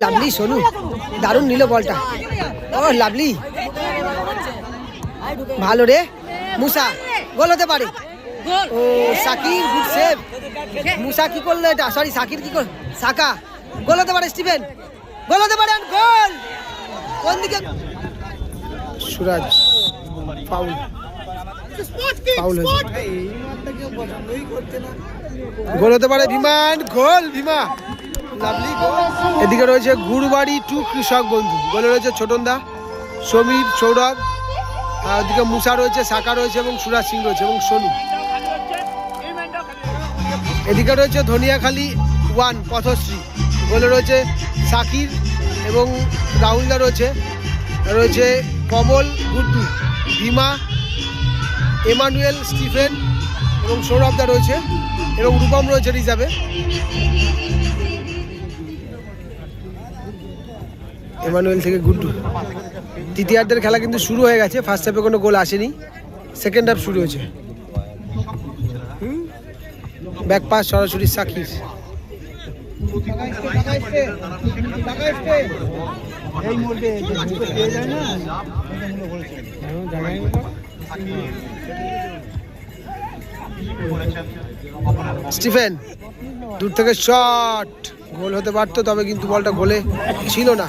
Lovely, Sonu, দারুণ নিল বলটা। ও, লাভলি। ভালো রে। মুসা, গোল হতে পারে। ও সাকির গুড সেভ মুসা কি করল এটা? সরি সাকির কি করল সাকা। গোল হতে পারে স্টিভেন গোল হতে পারে গোল কোন দিকে? সুরাজ ফাউল হয়েছে গোল হতে পারে বিমান গোল গোল এদিকে রয়েছে গুরুবাড়ি টু কৃষক বন্ধু। বলে রয়েছে ছোটনদা, সমীর, সৌরভ, আর ওদিকে মুসা রয়েছে, সাকা রয়েছে এবং সুরাজ সিং রয়েছে এবং সোনু। এদিকে রয়েছে ধনিয়াখালী ওয়ান পথশ্রী। বলে রয়েছে সাকির এবং রাহুলদা রয়েছে। রয়েছে কমল গুড্ডু, ভীমা, এমানুয়েল স্টিফেন এবং সৌরভদা রয়েছে এবং রূপম রয়েছে রিজার্ভে। এমানুয়েল থেকে গুড্ডু। তৃতীয়ার্ধের খেলা কিন্তু শুরু হয়ে গেছে ফার্স্ট হাফে কোনো গোল আসেনি সেকেন্ড হাফ শুরু হয়েছে। ব্যাক পাস সরাসরি সাকির স্টিফেন, দূর থেকে শট গোল হতে পারতো, তবে কিন্তু বলটা গোলে ছিল না।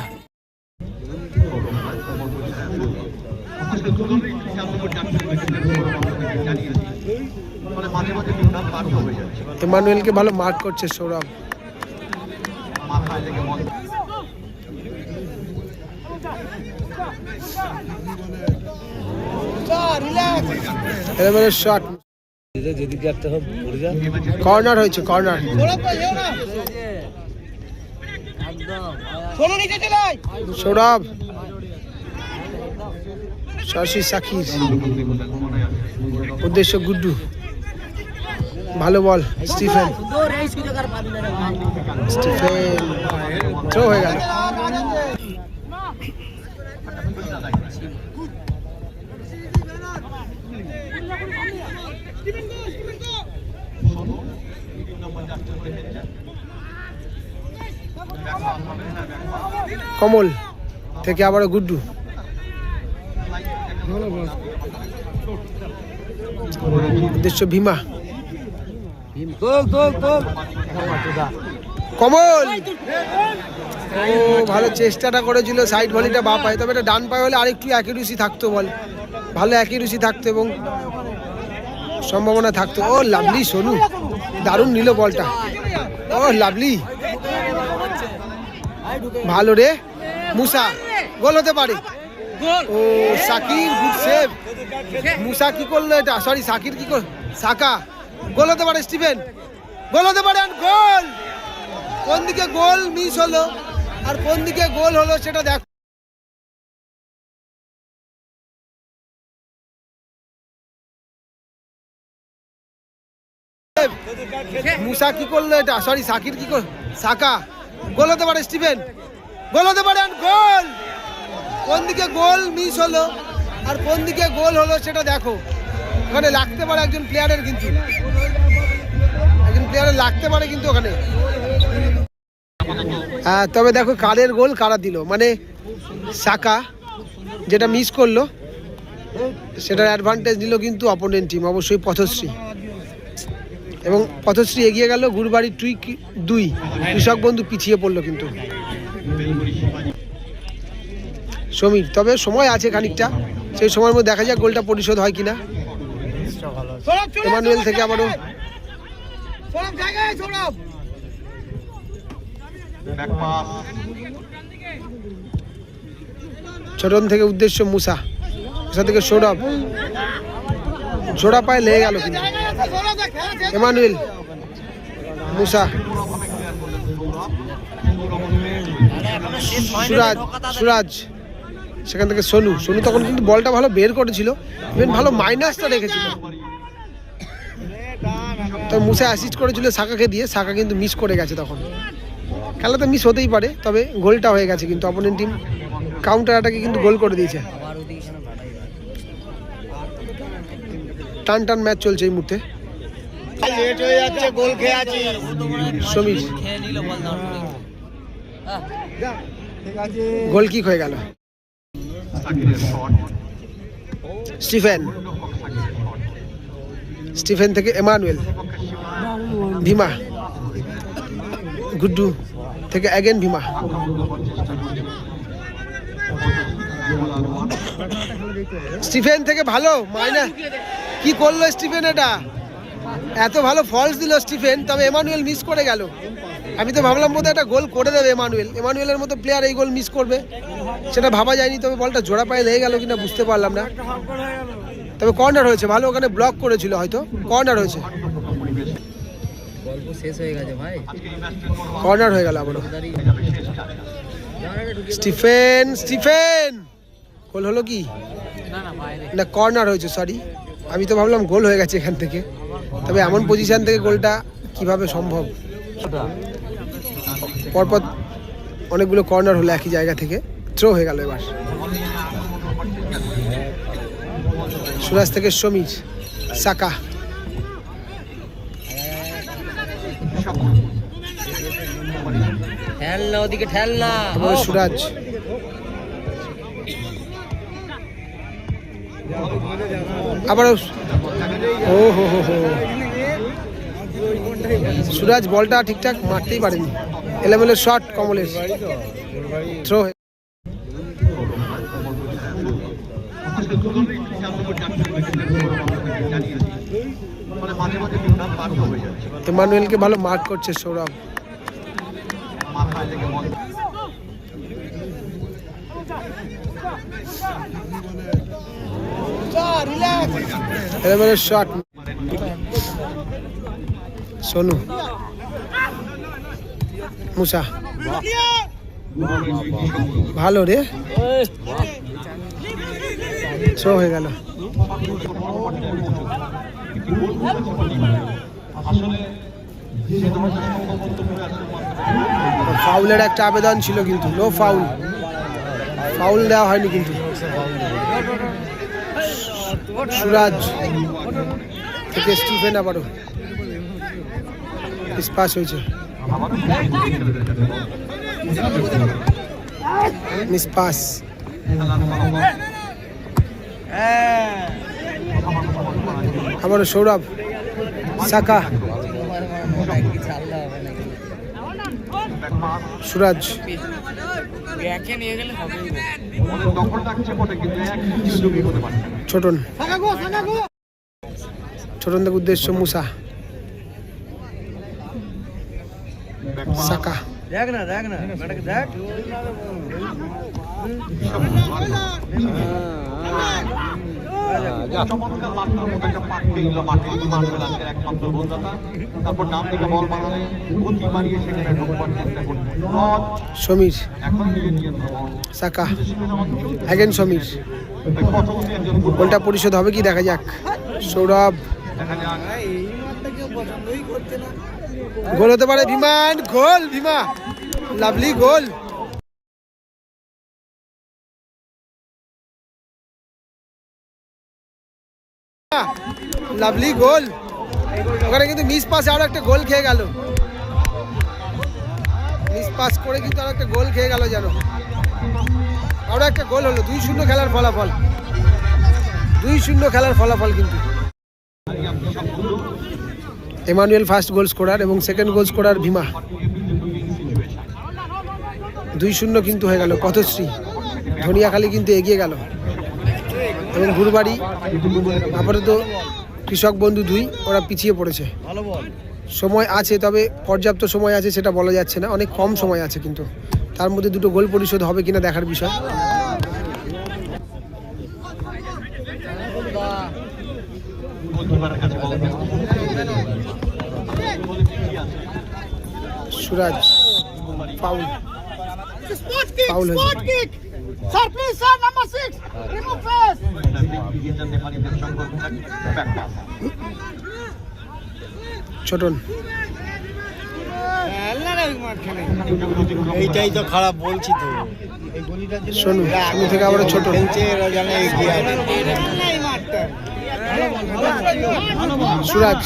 এমানুয়েলকে ভালো মার্ক করছে সৌরভ। যা কর্নার হয়েছে কর্নার সৌরভ। শশী সাকির উদ্দেশ্য গুড্ডু। ভালো বল স্টিফেন। স্টিফেন হয়ে গেল। কমল থেকে আবারও গুড্ডু। উদ্দেশ্য ভীমা। কমল! ও ভালো চেষ্টাটা করেছিল সাইড ভলিটা বা পায়। তবে এটা ডান পায়ে হলে আরেকটু অ্যাকিউরেসি থাকতো বল। ভালো অ্যাকিউরেসি থাকতো এবং সম্ভাবনা থাকতো। ও লাভলি সোনু দারুণ নিল বলটা। ও লাভলি। ভালো রে। মুসা গোল হতে পারে। ও সাকির গুড সেভ মুসা কি করল এটা? সরি সাকির কি করল সাকা। গোল হতে পারে স্টিভেন গোল হতে পারে গোল কোন দিকে গোল মিস হলো আর কোন দিকে গোল হলো সেটা দেখো। মুসা কি করল এটা? সরি সাকির কি করল সাকা। গোল হতে পারে স্টিভেন গোল হতে পারে গোল কোন দিকে গোল মিস হলো আর কোন দিকে গোল হলো সেটা দেখো। ওখানে লাগতে পারে একজন প্লেয়ারের কিন্তু। একজন প্লেয়ারের লাগতে পারে কিন্তু ওখানে। হ্যাঁ তবে দেখো কারের গোল কারা দিল। মানে সাকা যেটা মিস করল, সেটার অ্যাডভান্টেজ নিল কিন্তু অপোনেন্ট টিম অবশ্যই পথশ্রী। এবং পথশ্রী এগিয়ে গেল, গুরুবাড়ি টুই দুই। কৃষক বন্ধু পিছিয়ে পড়ল কিন্তু। সমীর, তবে সময় আছে খানিকটা। সেই সময়ের মধ্যে দেখা যাক গোলটা পরিশোধ হয় কিনা। এমানুয়েল থেকে আবারও। ছোটন থেকে উদ্দেশ্য মুসা। মুসা থেকে সৌরভ। জোড়া পায়ে লেগে গেল কিন্তু। Emmanuel Musa. সুরাজ সুরাজ। সেখান থেকে সোনু। সোনু তখন কিন্তু বলটা ভালো বের করেছিল। ইভেন ভালো মাইনাসটা রেখেছিল তো মুসা অ্যাসিস্ট করেছিল সাকাকে দিয়ে সাকা কিন্তু মিস করে গেছে তখন। খেলাতে মিস হতেই পারে তবে গোলটা হয়ে গেছে কিন্তু অপোনেন্ট টিম কাউন্টার অ্যাটাকে কিন্তু গোল করে দিয়েছে। টান টান ম্যাচ চলছে এই মুহূর্তে। লেট হয়ে যাচ্ছে গোল খেয়ে আছি। সমীর। গোল কিক হয়ে গেল। স্টিফেন। স্টিফেন থেকে এমানুয়েল, ভীমা, গুড্ডু থেকে অ্যাগেন ভীমা। স্টিফেন থেকে ভালো, মাইনা। কি করল স্টিফেন এটা? এত ভালো ফলস দিল স্টিফেন, তবে এমানুয়েল মিস করে গেল। আমি তো ভাবলাম বোধহয় একটা গোল করে দেবে এমানুয়েল। এমানুয়েলের মতো প্লেয়ার এই গোল মিস করবে। সেটা ভাবা যায়নি, তবে বলটা জোড়া পায়ে লেগে গেল কিনা বুঝতে পারলাম না। তবে কর্নার হয়েছে ভালো ওখানে ব্লক করেছিল হয়তো কর্নার হয়েছে। শেষ হয়ে গেছে ভাই। কর্নার হয়ে গেল আবারও স্টিফেন স্টিফেন! গোল হলো কি? না কর্নার হয়েছে সরি আমি তো ভাবলাম গোল হয়ে গেছে এখান থেকে। তবে এমন পজিশন থেকে গোলটা কীভাবে সম্ভব? পরপর অনেকগুলো কর্নার হলো একই জায়গা থেকে। থ্রো হয়ে গেল এবার। সুরাজ থেকে সমীর সাকা। ওদিকে সুরাজ। আবার ও হো হো হো। সুরাজ বলটা ঠিকঠাক মারতেই পারেনি। এলেমেলের শট কমলের থ্রো ইমানুয়েলকে ভালো মার্ক করছে সৌরভ। এলেমেলের শট সোনু। মুসা। ভালো রে। শো হয়ে গেল। ফাউলের একটা আবেদন ছিল কিন্তু নো ফাউল ফাউল দেওয়া হয়নি কিন্তু। সুরাজ থেকে স্টিফেন আবারও পাস হয়েছে। মিস পাস আবারও সৌরভ সাকা। সুরাজ। ব্যাকে নিয়ে গেলে হবে ছোটন। ছোটন থেকে উদ্দেশ্য মুসা। সাকা। দেখ না দেখ না দেখ। চমৎকার লাফটার মতো একটা পাক পেল মাঠে মার্বেল আজকের একমাত্র গোলদাতা তারপর নাম থেকে বল বানালে গতি বাড়িয়ে সেখানে ঢোকবার চেষ্টা করছে সমীর। সাকা। অ্যাগেন সমীর। গোলটা পরিশোধ হবে কি দেখা যাক। সৌরভ। গোল হতে পারে Biman goal Bhima. Lovely goal. Lovely goal. ওখানে কিন্তু মিস পাসে আরও একটা গোল খেয়ে গেল। মিস পাস করে কিন্তু আরও একটা গোল খেয়ে গেল যেন। আরও একটা গোল হলো। দুই শূন্য খেলার ফলাফল। দুই শূন্য খেলার ফলাফল কিন্তু। এমানুয়েল ফার্স্ট গোল স্কোরার এবং সেকেন্ড গোল স্কোরার ভীমা। দুই শূন্য কিন্তু হয়ে গেল। পথশ্রী। ধনিয়াখালী কিন্তু এগিয়ে গেল। এবং গুরুবাড়ি আপাতত কৃষক বন্ধু দুই ওরা পিছিয়ে পড়েছে। সময় আছে তবে পর্যাপ্ত সময় আছে সেটা বলা যাচ্ছে না। অনেক কম সময় আছে কিন্তু। তার মধ্যে দুটো গোল পরিশোধ হবে কিনা দেখার বিষয়। সুরাজ kick! Foul হয়েছে। Sir, please, sir, number six! Remove pass Chhoton এইটাই তো খারাপ বলছি তো। সোনু সোনু থেকে আবার ছোট সুরাজ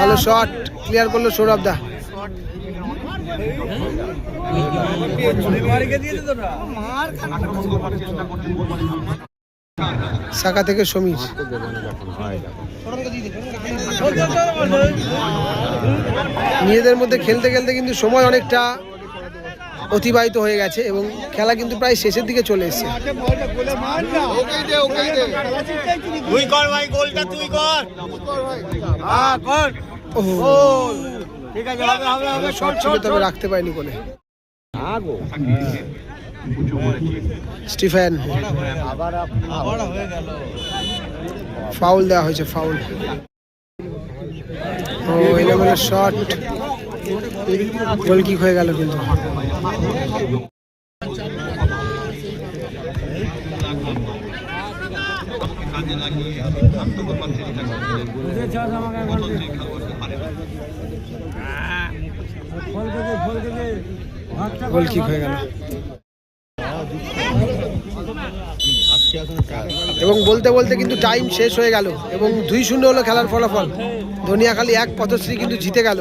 ভালো শট ক্লিয়ার করল সৌরভ দা। সাকা থেকে সমীর। নিজেদের মধ্যে খেলতে খেলতে কিন্তু সময় অনেকটা অতিবাহিত হয়ে গেছে এবং খেলা কিন্তু প্রায় শেষের দিকে চলে এসেছে। তুই কর ভাই গোলটা তুই কর। কর। ওহো। ঠিক আছে হবে হবে হবে তবে রাখতে পারেনি কোনে স্টিফেন। ফাউল দেওয়া হয়েছে ফাউল। ও এলোমেলো শট গোল কিক হয়ে গেল কিন্তু। এবং বলতে বলতে কিন্তু টাইম শেষ হয়ে গেল এবং দুই শূন্য হলো খেলার ফলাফল। ধনিয়াখালী এক পথশ্রী কিন্তু জিতে গেল।